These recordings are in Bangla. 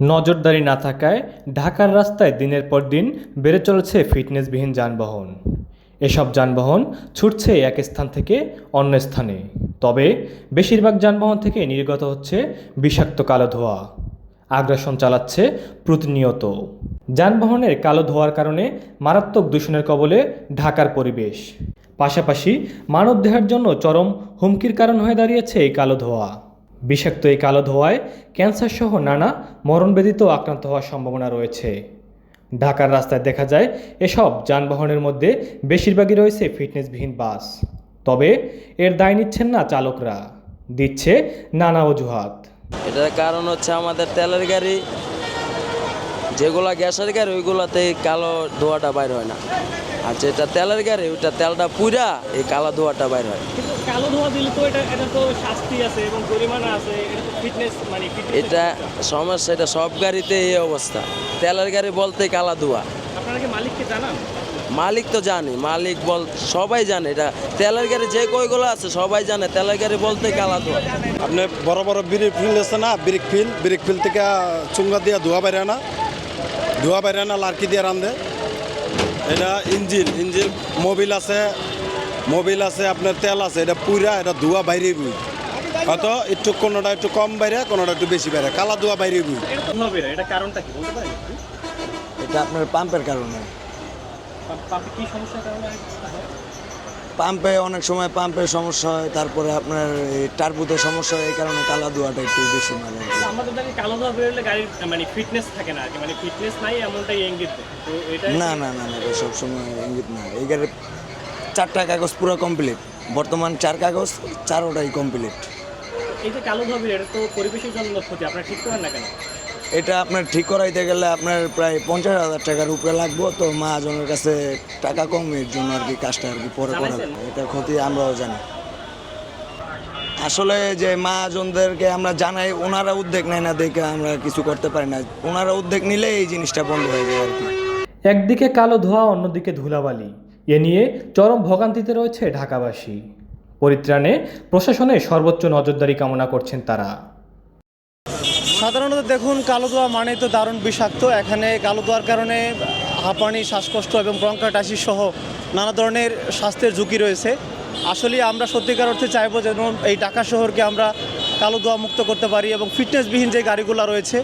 নজরদারি না থাকায় ঢাকার রাস্তায় দিনের পর দিন বেড়ে চলেছে ফিটনেসবিহীন যানবাহন। এসব যানবাহন ছুটছে এক স্থান থেকে অন্য স্থানে। তবে বেশিরভাগ যানবাহন থেকে নির্গত হচ্ছে বিষাক্ত কালো ধোঁয়া। আগ্রাসন চালাচ্ছে প্রতিনিয়ত। যানবাহনের কালো ধোঁয়ার কারণে মারাত্মক দূষণের কবলে ঢাকার পরিবেশ। পাশাপাশি মানবদেহের জন্য চরম হুমকির কারণ হয়ে দাঁড়িয়েছে এই কালো ধোঁয়া। বিষাক্ত এই কালো ধোঁয়ায় ক্যান্সার সহ নানা মরণব্যাধিতেও আক্রান্ত হওয়ার সম্ভাবনা রয়েছে। ঢাকার রাস্তায় দেখা যায়, এসব যানবাহনের মধ্যে বেশিরভাগই রয়েছে ফিটনেসবিহীন বাস। তবে এর দায় নিচ্ছেন না চালকরা, দিচ্ছে নানা অজুহাত। এটার কারণ হচ্ছে আমাদের তেলের গাড়ি, যেগুলা গ্যাসের গাড়ি ওইগুলাতে কালো ধোঁয়াটা বাইর হয় না। আর যেটা তেলের গাড়ি, ওইটা তেলটা পুরা এই কালো ধোঁয়াটা বাইর হয়। কালো ধোঁয়া দিলে তো এটা এটা তো শাস্তি আছে এবং জরিমানা আছে এটা তো ফিটনেস মানে এটা সমস্যা। এটা সব গাড়িতে এই অবস্থা। তেলের গাড়ি বলতে কালা ধোঁয়া। আপনারা কি মালিককে জানান? মালিক তো জানে মালিক বল সবাই জানে এটা। তেলের গাড়ি যে কইগুলো আছে সবাই জানে তেলের গাড়ি বলতে কালা ধোঁয়া। আপনি বড় বড় ব্রিক ফিল্ড আছে না ব্রিক ফিল্ড ব্রিক ফিল্ড থেকে চুঙ্গা দিয়ে ধোয়া বাইরে না ধোয়া বাইরে না লার্কি দিয়ে রান্ধে এটা ইঞ্জিন ইঞ্জিন মোবিল আছে মোবিল আছে আপনার তেল আছে এটা পুরা এটা ধোয়া বাইরে বুই হয়তো একটু কোনোটা একটু কম বাইরে কোনোটা একটু বেশি বাইরে কালা ধোয়া বাইরে বুই এটা কারণটা কি বলতে পারেন এটা আপনার পাম্পের কারণে। পাম্পে কি সমস্যার কারণে পাম্পে অনেক সময় পাম্পের সমস্যা হয় তারপরে আপনার এই টার্বুতে সমস্যা হয় এই কারণে কালা ধোয়াটা একটু বেশি কি। আমাদের দেখি কালো ধোঁয়া বেরোলে গাড়ির মানে ফিটনেস থাকে না আর কি মানে ফিটনেস নাই এমনটাই ইঙ্গিত না না না না সবসময় ইঙ্গিত না এই গাড়ির চারটা কাগজ পুরো কমপ্লিট বর্তমান চার কাগজ চারোটাই কমপ্লিট এই যে কালো ধোঁয়া এটা তো পরিবেশের জন্য ক্ষতি আপনারা ঠিক করেন না কেন? এটা আপনার ঠিক করাইতে গেলে আপনার প্রায় পঞ্চাশ হাজার টাকার উপরে লাগবো তো মহাজনের কাছে টাকা কম এর জন্য আর কি কাজটা আর কি পরে করা? এটা ক্ষতি আমরাও জানি। আসলে যে মহাজনদেরকে আমরা জানাই ওনারা উদ্যোগ নেয় না দেখে আমরা কিছু করতে পারি না। ওনারা উদ্যোগ নিলে এই জিনিসটা বন্ধ হয়ে যায় আর কি। একদিকে কালো ধোঁয়া অন্যদিকে ধুলাবালি। এ নিয়ে চরম ভোগান্তিতে রয়েছে ঢাকাবাসী। পরিত্রাণে প্রশাসনের সর্বোচ্চ নজরদারি কামনা করছেন তারা। সাধারণত দেখুন কালো দোয়া মানে তো দারুণ বিষাক্ত। এখানে কালো দোয়ার কারণে হাঁপানি, শ্বাসকষ্ট এবং ব্রঙ্কাটাসিস সহ নানা ধরনের স্বাস্থ্যের ঝুঁকি রয়েছে। আসলে আমরা সত্যিকার অর্থে চাইব যেন এই ঢাকা শহরকে আমরা কালো দোয়া মুক্ত করতে পারি এবং ফিটনেসবিহীন যে গাড়িগুলো রয়েছে,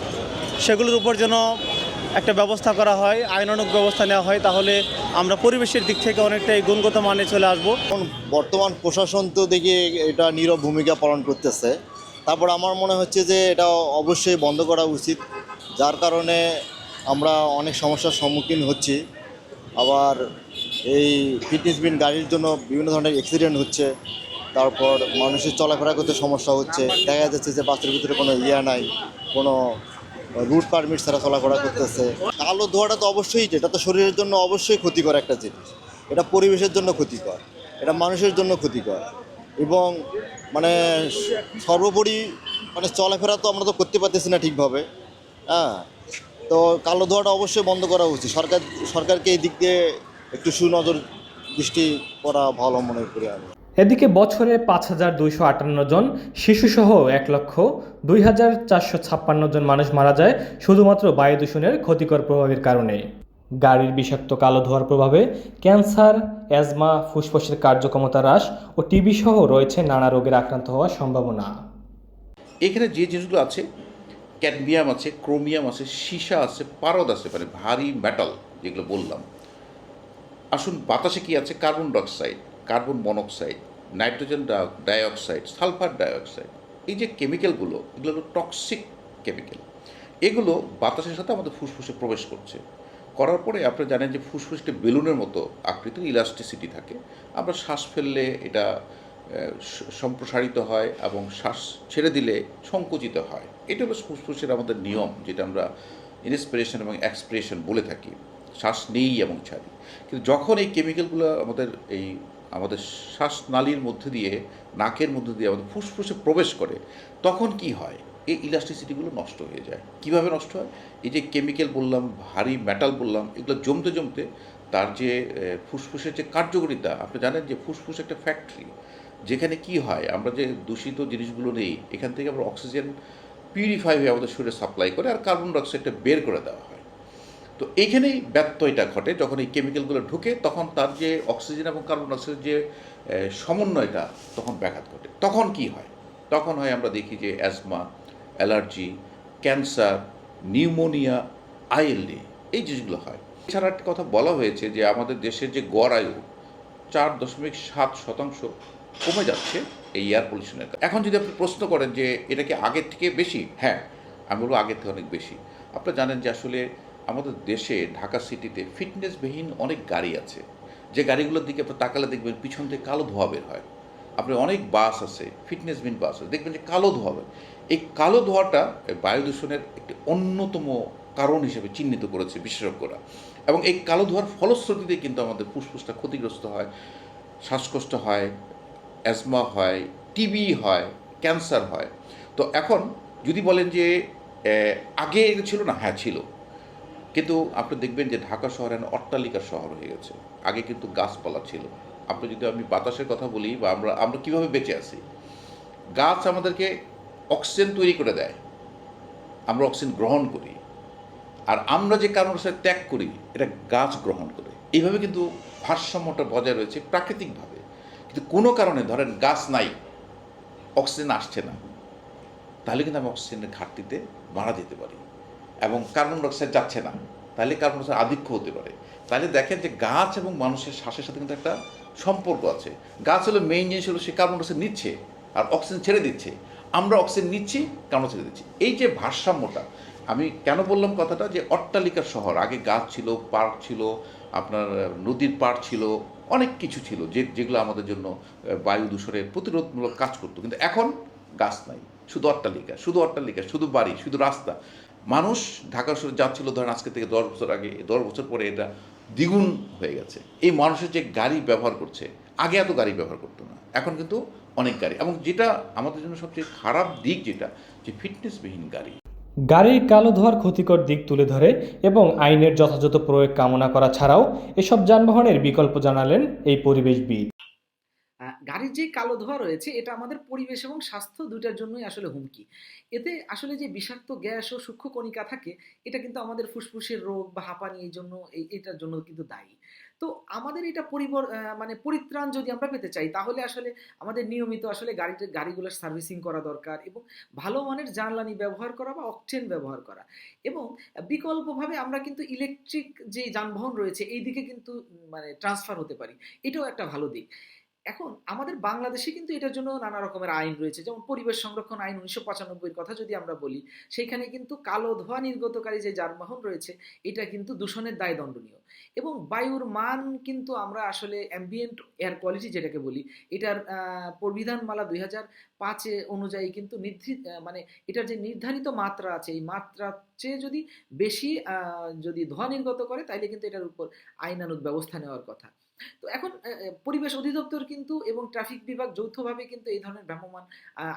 সেগুলোর উপর যেন একটা ব্যবস্থা করা হয় আইনানুক ব্যবস্থা নেওয়া হয়, তাহলে আমরা পরিবেশের দিক থেকে অনেকটাই গুণগত মানে চলে আসব। এখন বর্তমান প্রশাসন তো দেখি এটা নীরব ভূমিকা পালন করতেছে। তারপর আমার মনে হচ্ছে যে এটা অবশ্যই বন্ধ করা উচিত, যার কারণে আমরা অনেক সমস্যার সম্মুখীন হচ্ছি। আবার এই ফিটনেস বিন গাড়ির জন্য বিভিন্ন ধরনের অ্যাক্সিডেন্ট হচ্ছে, তারপর মানুষের চলাফেরা করতে সমস্যা হচ্ছে, দেখা যাচ্ছে যে বাসের ভিতরে কোনো ইয়া নাই, কোনো রুট পারমিট ছাড়া চলাফেরা করতেছে। কালো ধোয়াটা তো অবশ্যই এটা তো শরীরের জন্য অবশ্যই ক্ষতিকর একটা জিনিস। এটা পরিবেশের জন্য ক্ষতিকর, এটা মানুষের জন্য ক্ষতিকর। এবং মানে সর্বোপরি মানে চলাফেরা তো আমরা তো করতে পারতেছি না ঠিকভাবে হ্যাঁ? তো কালো ধোয়াটা অবশ্যই বন্ধ করা উচিত। সরকার, সরকারকে এই দিক দিয়ে একটু সুনজর দৃষ্টি করা ভালো মনে করি আমি। এদিকে বছরে পাঁচ হাজার দুইশো আটান্ন জন, শিশুসহ এক লক্ষ দুই হাজার চারশো ছাপ্পান্ন জন মানুষ মারা যায় শুধুমাত্র বায়ু দূষণের ক্ষতিকর প্রভাবের কারণে। গাড়ির বিষাক্ত কালো ধোঁয়ার প্রভাবে ক্যান্সার, অ্যাজমা, ফুসফুসের কার্যক্ষমতা হ্রাস ও টিবি সহ রয়েছে নানা রোগের আক্রান্ত হওয়ার সম্ভাবনা। এখানে যে জিনিসগুলো আছে, ক্যাডমিয়াম আছে, ক্রোমিয়াম আছে, সীসা আছে, পারদ আছে মানে ভারী মেটাল যেগুলো বললাম। আসুন, বাতাসে কি আছে? Carbon dioxide, carbon monoxide nitrogen dioxide, sulphur dioxide, এই যে কেমিক্যালগুলো, এগুলো হলো টক্সিক কেমিক্যাল। এগুলো বাতাসের সাথে আমাদের ফুসফুসে প্রবেশ করছে। করার পরে আপনারা জানেন যে ফুসফুসটি বেলুনের মতো আকৃত ইলাস্টিসিটি থাকে। আমরা শ্বাস ফেললে এটা সম্প্রসারিত হয় এবং শ্বাস ছেড়ে দিলে সংকুচিত হয়। এটা হলো ফুসফুসের আমাদের নিয়ম, যেটা আমরা ইন্সপিরেশন এবং এক্সপ্রেশন বলে থাকি। শ্বাস নেই এবং ছাড়ি। কিন্তু যখন এই কেমিক্যালগুলো আমাদের এই আমাদের শ্বাসনালীর মধ্যে দিয়ে, নাকের মধ্যে দিয়ে আমাদের ফুসফুসে প্রবেশ করে, তখন কি হয়? এই ইলাস্টিসিটিগুলো নষ্ট হয়ে যায়। কীভাবে নষ্ট হয়? এই যে কেমিক্যাল বললাম, ভারী মেটাল বললাম, এগুলো জমতে জমতে তার যে ফুসফুসের যে কার্যকারিতা, আপনি জানেন যে ফুসফুস একটা ফ্যাক্টরি, যেখানে কি হয়, আমরা যে দূষিত জিনিসগুলো নেই, এখান থেকে আমরা অক্সিজেন পিউরিফাই হয়ে আমাদের শরীরে সাপ্লাই করে আর কার্বন ডাইঅক্সাইডটা বের করে দেওয়া তো এইখানেই ব্যত্যয়টা ঘটে। যখন এই কেমিক্যালগুলো ঢুকে, তখন তার যে অক্সিজেন এবং কার্বন ডাইঅক্সাইডের যে সমন্বয়টা তখন ব্যাঘাত ঘটে। তখন কি হয়? তখন হয় আমরা দেখি যে asthma allergy cancer pneumonia ILD এই জিনিসগুলো হয়। এছাড়া একটা কথা বলা হয়েছে যে আমাদের দেশের যে গড় আয়ু চার দশমিক সাত শতাংশ কমে যাচ্ছে এই এয়ার পলিউশনের এখন যদি আপনি প্রশ্ন করেন যে এটা কি আগের থেকে বেশি? হ্যাঁ আমি বলব আগের থেকে অনেক বেশি। আপনারা জানেন যে আসলে আমাদের দেশে, ঢাকা সিটিতে ফিটনেসবিহীন অনেক গাড়ি আছে। যে গাড়িগুলোর দিকে আপনি তাকালে দেখবেন পিছন থেকে কালো ধোয়া বের হয়। আপনি অনেক বাস আছে, ফিটনেসবিহীন বাস আছে, দেখবেন যে কালো ধোয়া বের এই কালো ধোয়াটা বায়ু দূষণের একটি অন্যতম কারণ হিসেবে চিহ্নিত করেছে বিশেষজ্ঞরা। এবং এই কালো ধোয়ার ফলশ্রুতিতে কিন্তু আমাদের ফুসফুসটা ক্ষতিগ্রস্ত হয়, শ্বাসকষ্ট হয়, অ্যাজমা হয় টিবি হয়, ক্যান্সার হয়। তো এখন যদি বলেন যে আগে ছিল না? হ্যাঁ ছিল। কিন্তু আপনি দেখবেন যে ঢাকা শহর এখন অট্টালিকার শহর হয়ে গেছে। আগে কিন্তু গাছপালা ছিল। আপনি যদি আমি বাতাসের কথা বলি বা আমরা আমরা কীভাবে বেঁচে আছি? গাছ আমাদেরকে অক্সিজেন তৈরি করে দেয়। আমরা অক্সিজেন গ্রহণ করি। আর আমরা যে সাথে ত্যাগ করি, এটা গাছ গ্রহণ করে। এইভাবে কিন্তু ভারসাম্যটা বজায় রয়েছে প্রাকৃতিকভাবে। কিন্তু কোনো কারণে ধরেন গাছ নাই, অক্সিজেন আসছে না, তাহলে কিন্তু আমি অক্সিজেনের ঘাটতিতে মারা যেতে পারি। এবং কার্বন ডাইঅক্সাইড যাচ্ছে না, তাহলে কার্বন ডাইঅক্সাইড আধিক্য হতে পারে। তাহলে দেখেন যে গাছ এবং মানুষের শ্বাসের সাথে কিন্তু একটা সম্পর্ক আছে। গাছ হলো মেইন জিনিস হলো সে কার্বন ডাইঅক্সাইড নিচ্ছে আর অক্সিজেন ছেড়ে দিচ্ছে। আমরা অক্সিজেন নিচ্ছি, কার্বন ছেড়ে দিচ্ছি। এই যে ভারসাম্যটা, আমি কেন বললাম কথাটা যে অট্টালিকার শহর, আগে গাছ ছিল, পার্ক ছিল, আপনার নদীর পাড় ছিল, অনেক কিছু ছিল যে, যেগুলো আমাদের জন্য বায়ু দূষণের প্রতিরোধমূলক কাজ করতো। কিন্তু এখন গাছ নাই, শুধু অট্টালিকা শুধু অট্টালিকা, শুধু বাড়ি, শুধু রাস্তা। মানুষ ঢাকা শহরে যাচ্ছিল, ধরেন আজকে থেকে দশ বছর আগে, দশ বছর পরে এটা দ্বিগুণ হয়ে গেছে। এই মানুষের যে গাড়ি ব্যবহার করছে, আগে এত গাড়ি ব্যবহার করতো না, এখন কিন্তু অনেক গাড়ি। এবং যেটা আমাদের জন্য সবচেয়ে খারাপ দিক যেটা, যে ফিটনেসবিহীন গাড়ি। গাড়ির কালো ধোয়ার ক্ষতিকর দিক তুলে ধরে এবং আইনের যথাযথ প্রয়োগ কামনা করা ছাড়াও এসব যানবাহনের বিকল্প জানালেন এই পরিবেশবিদ। গাড়ির যে কালো ধোঁয়া রয়েছে, এটা আমাদের পরিবেশ এবং স্বাস্থ্য দুইটার জন্যই আসলে হুমকি। এতে আসলে যে বিষাক্ত গ্যাস ও সূক্ষ্ম কণিকা থাকে, এটা কিন্তু আমাদের ফুসফুসের রোগ বা হাঁপানি এই জন্য এটার জন্য কিন্তু দায়ী। তো আমাদের এটা পরিবর মানে পরিত্রাণ যদি আমরা পেতে চাই, তাহলে আসলে আমাদের নিয়মিত আসলে গাড়িতে, গাড়িগুলোর সার্ভিসিং করা দরকার এবং ভালো মানের জ্বালানি ব্যবহার করা বা অকটেন ব্যবহার করা। এবং বিকল্পভাবে আমরা কিন্তু ইলেকট্রিক যে যানবাহন রয়েছে এই দিকে কিন্তু মানে ট্রান্সফার হতে পারি। এটাও একটা ভালো দিক। এখন আমাদের বাংলাদেশে কিন্তু এটার জন্য নানা রকমের আইন রয়েছে। যেমন পরিবেশ সংরক্ষণ আইন উনিশশো পঁচানব্বইয়ের কথা যদি আমরা বলি, সেখানে কিন্তু কালো ধোঁয়া নির্গতকারী যে যানবাহন রয়েছে, এটা কিন্তু দূষণের দায় দণ্ডনীয় এবং বায়ুর মান কিন্তু আমরা আসলে অ্যাম্বিয়েন্ট এয়ার কোয়ালিটি যেটাকে বলি, এটার পরিবিধানমালা দুই হাজার পাঁচে অনুযায়ী কিন্তু নির্ধারিত মানে এটার যে নির্ধারিত মাত্রা আছে, এই মাত্রার চেয়ে যদি বেশি যদি ধোঁয়া নির্গত করে, তাইলে কিন্তু এটার উপর আইনানুগ ব্যবস্থা নেওয়ার কথা। তো এখন পরিবেশ অধিদপ্তর কিন্তু এবং ট্রাফিক বিভাগ যৌথভাবে কিন্তু এই ধরনের ভ্রাম্যমাণ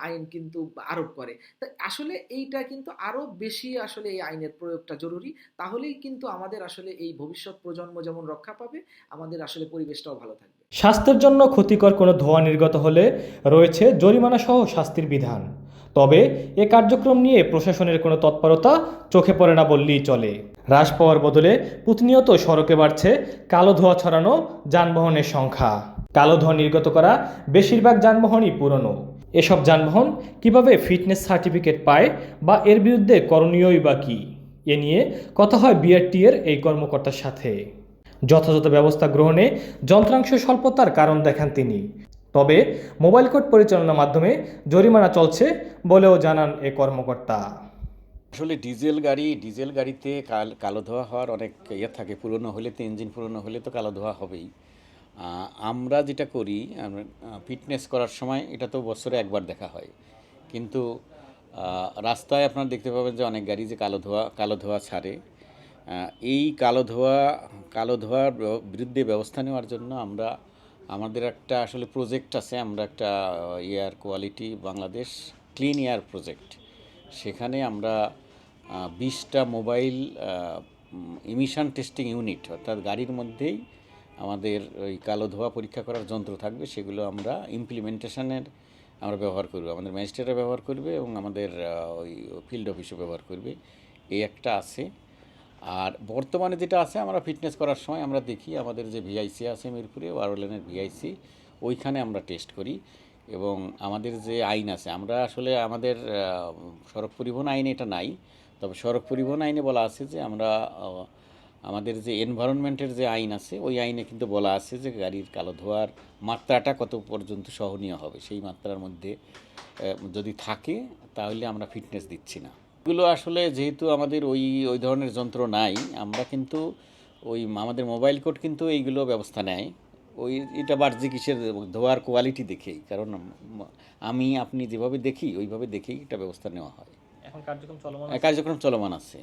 আইন কিন্তু আরোপ করে। তো আসলে এইটা কিন্তু আরও বেশি আসলে এই আইনের প্রয়োগটা জরুরি। তাহলেই কিন্তু আমাদের আসলে এই ভবিষ্যৎ প্রজন্ম যেমন রক্ষা পাবে, আমাদের আসলে পরিবেশটাও ভালো থাকবে। স্বাস্থ্যের জন্য ক্ষতিকর কোনো ধোঁয়া নির্গত হলে রয়েছে জরিমানা সহ শাস্তির বিধান। তবে এ কার্যক্রম নিয়ে প্রশাসনের কোনো তৎপরতা চোখে পড়ে না বললেই চলে। হ্রাস পাওয়ার বদলে প্রতিনিয়ত সড়কে বাড়ছে কালো ধোঁয়া ছড়ানো যানবাহনের সংখ্যা। কালো ধোঁয়া নির্গত করা বেশিরভাগ যানবাহনই পুরনো। এসব যানবাহন কীভাবে ফিটনেস সার্টিফিকেট পায় বা এর বিরুদ্ধে করণীয়ই বা কী? এ নিয়ে কথা হয় বিআরটি এর এই কর্মকর্তার সাথে। যথাযথ ব্যবস্থা গ্রহণে যন্ত্রাংশ স্বল্পতার কারণ দেখান তিনি। তবে মোবাইল কোড পরিচালনার মাধ্যমে জরিমানা চলছে বলেও জানান এ কর্মকর্তা। আসলে ডিজেল গাড়ি, ডিজেল গাড়িতে কাল, কালো ধোয়া হওয়ার অনেক ইয়ে থাকে, পুরনো হলে তো ইঞ্জিন, পুরনো হলে তো কালো ধোয়া হবেই। আমরা যেটা করি ফিটনেস করার সময় এটা তো বছরে একবার দেখা হয়। কিন্তু রাস্তায় আপনারা দেখতে পাবেন যে অনেক গাড়ি যে কালো ধোয়া কালো ধোয়া ছাড়ে। এই কালো ধোয়া, কালো ধোয়ার বিরুদ্ধে ব্যবস্থা নেওয়ার জন্য আমরা আমাদের একটা আসলে প্রজেক্ট আছে, আমরা একটা air quality Bangladesh clean air project সেখানে আমরা বিশটা মোবাইল ইমিশন টেস্টিং ইউনিট অর্থাৎ গাড়ির মধ্যেই আমাদের ওই কালো ধোয়া পরীক্ষা করার যন্ত্র থাকবে, সেগুলো আমরা ইমপ্লিমেন্টেশনের আমরা ব্যবহার করব। আমাদের ম্যাজিস্ট্রেটরা ব্যবহার করবে এবং আমাদের ওই ফিল্ড অফিসও ব্যবহার করবে। এই একটা আছে। আর বর্তমানে যেটা আছে, আমরা ফিটনেস করার সময় আমরা দেখি আমাদের যে ভিআইসি আছে মিরপুরে ওয়ারলেনের ভিআইসি ওইখানে আমরা টেস্ট করি। এবং আমাদের যে আইন আছে, আমরা আসলে আমাদের সড়ক পরিবহন আইনে এটা নাই। তবে সড়ক পরিবহন আইনে বলা আছে যে আমরা আমাদের যে এনভায়রনমেন্টের যে আইন আছে, ওই আইনে কিন্তু বলা আছে যে গাড়ির কালো ধোয়ার মাত্রাটা কত পর্যন্ত সহনীয় হবে। সেই মাত্রার মধ্যে যদি থাকে, তাহলে আমরা ফিটনেস দিচ্ছি না। এগুলো আসলে যেহেতু আমাদের ওই ওই ধরনের যন্ত্র নাই আমরা কিন্তু ওই আমাদের মোবাইল কোড কিন্তু এইগুলো ব্যবস্থা নেয়। ওই এটা বাহ্যিক কিসের ধোয়ার কোয়ালিটি দেখেই কারণ আমি আপনি যেভাবে দেখি ওইভাবে দেখেই এটা ব্যবস্থা নেওয়া হয়। এখন কার্যক্রম চলমান কার্যক্রম চলমান আছে।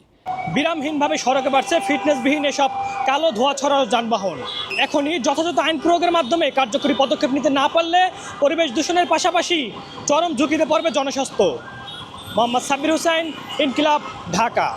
বিরামহীনভাবে সড়কে বাড়ছে ফিটনেসবিহীন এসব কালো ধোঁয়া ছড়ানো যানবাহন। এখনই যথাযথ আইন প্রয়োগের মাধ্যমে কার্যকরী পদক্ষেপ নিতে না পারলে পরিবেশ দূষণের পাশাপাশি চরম ঝুঁকিতে পড়বে জনস্বাস্থ্য। मोहम्मद सबिर हुसैन इनकलाब ढाका।